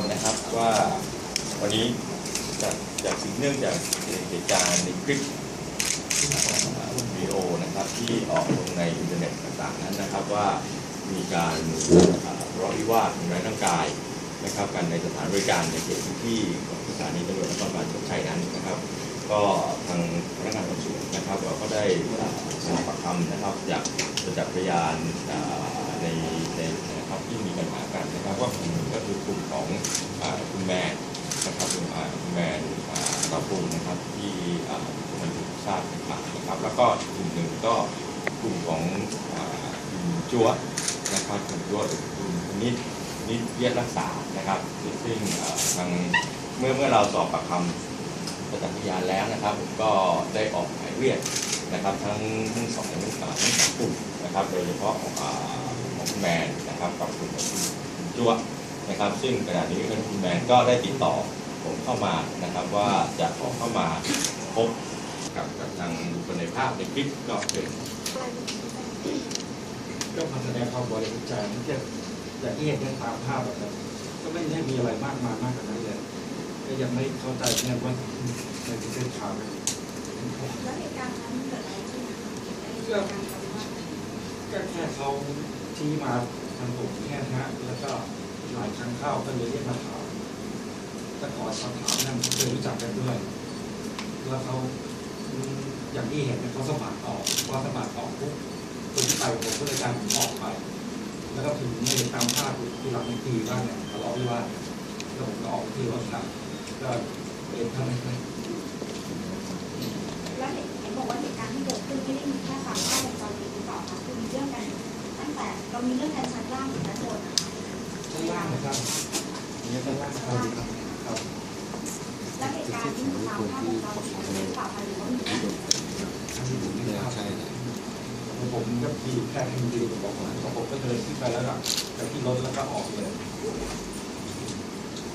นนะครับว่าวันนี้จากจากสิ่งเนื่องจากเหตุการณ์ในคลิปวิดีโอนะครับที่ออกลงในอินเทอร์เน็ตต่างๆนั้นนะครับว่ามีการเอ่อทะเลาะวิวาททำร้ายร่างกายนะครับกันในสถานบริการในเขตพื้นที่ของสถานีตำรวจนครบาลโชคชัยนั้นนะครับ ก็ทางพนักงานสอบสวนนะครับเราก็ได้สอบปากคำนะครับจากจักพยานในในนะครับที่มีปัญหากันนะครับว่าก็คือกลุ่มของเอ่อคุ แมนนะครับคุณอ่าคุณแมนอ่าตาปูนะครับที่มันถูกทราบข่าวนะครับ แล้วก็กลุ่มหนึ่งก็กลุ่มของคุณจัวนะครับคุณจัวคุณนิดนิดเวียดรักษานะครับซึ่งซึ่งเอ่อทางเมื่อเมื่อเราสอบปากคำประจักษ์พยานแล้วนะครับผมก็ได้ออกหมายเรียกนะครับ ทั้งทั้งสองทั้งสามทั้งสองกลุ่มนะครับ โดยเฉพาะของคุณแมนนะครับกับกลุ่มของคุณจั่ว นะครับ ซึ่งขณะนี้คุณแมนก็ได้ติดต่อผมเข้ามานะครับว่าจะขอเข้ามาพบกับกับทางบุคคลในภาพในคลิปก็เชิญก็มาแสดงความบริสุทธิ์ใจที่จะอย่างที่เห็นกันตามภาพแบบนั้นก็ไม่ได้มีอะไรมากมายมากกว่านั้นเลยก็ยังไม่เข้าใจแน่ว่าในที่เป็นข่าวกันแล้วเหตุการณ์นั้นเกิดอะไรขึ้นนะคะเหตุการณ์ทะเลาะวิวาทก็แค่เขาชี้มาทางผมแค่นะฮะแล้วก็ หลายครั้งเข้าก็เลยเรียกมาถามแต่ขอสอบถามนั่นเคยรู้จักกันด้วย แล้วเขาอย่างที่เห็นเขาสมัครออกพอสมัครออกปุ๊บคนที่ไปผมก็เลยการผมออกไป แล้วก็ถึงไม่ตามภาพที่หลังทีว่าเนี่ยทะเลาะวิวาทแล้วผมก็ออกที่รถขับก็เป็นท่านั้นเองแล้วเห็นบอกว่าเหตุการณ์ที่เกิดขึ้นไม่ได้มีแค่สามกล้องวงจรปิดหรือเปล่าคะคือมีเรื่องกันตั้งแต่เรามีเรื่องกันชั้นล่างถึงชั้นบนนะคะ ชั้นล่างนะครับนี่ชั้นล่างครับครับแล้วเหตุการณ์ที่มีตามภาพวงจรปิดหรือเปล่าคะหรือว่ามีการอันนี้ผมไม่ทราบผมก็ดีแค่ทีดีผมบอกว่าผมก็เดินขึ้นไปแล้วก็ไปที่รถแล้วก็ออกเลย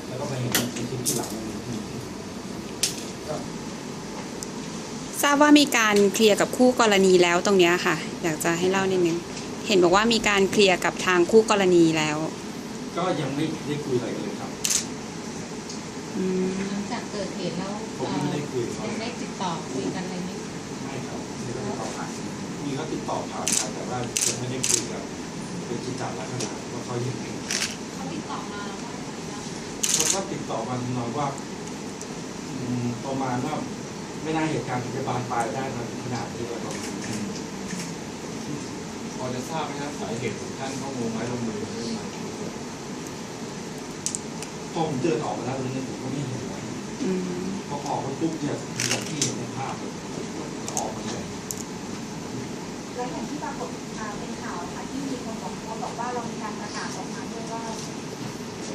แล้วก็ไปเห็นในคลิปที่หลังก็ทราบว่ามีการเคลียร์กับคู่กรณีแล้วตรงเนี้ยค่ะ อยากจะให้เล่านิดนึง เห็นบอกว่ามีการเคลียร์กับทางคู่กรณีแล้ว ก็ยังไม่ได้คุยอะไรกันเลยครับ อืมหลังจากเกิดเหตุแล้วผมเอ่ไม่อได้คุยกับเขายังได้ติดต่อคุยกันอะไรไหมไม่ครับไม่ได้ติดต่อผ่านมีเขาติดต่อผ่านไปแต่ว่ายังไม่ได้คุยกับเป็นจิตจัดลักษณะว่าเขายังไงเขาติดต่อมาแล้วว่าอะไรบ้างเขาก็ติดต่อมาทำนองว่าอืมประมาณว่าไม่น่าเหตุการณ์ถึงจะบานปลายได้มาถึงขนาดนี้แล้วประมาณนี้พอจะทราบไหมครับสาเหตุของท่านเข้าลงไม้ลงมือ พอผมเดินออกไปแล้วตรงนี่ยผมก็ไม่เห็นพอออกมาปุ๊บเนี่ยอย่าที่เห็นในภาพเลออกมาเลยแล้วอย่างที่ปรากฏเป็นข่าวค่ะที่มีคนบอกว่าบอกว่าเราการประกาศออกมาด้วยว่า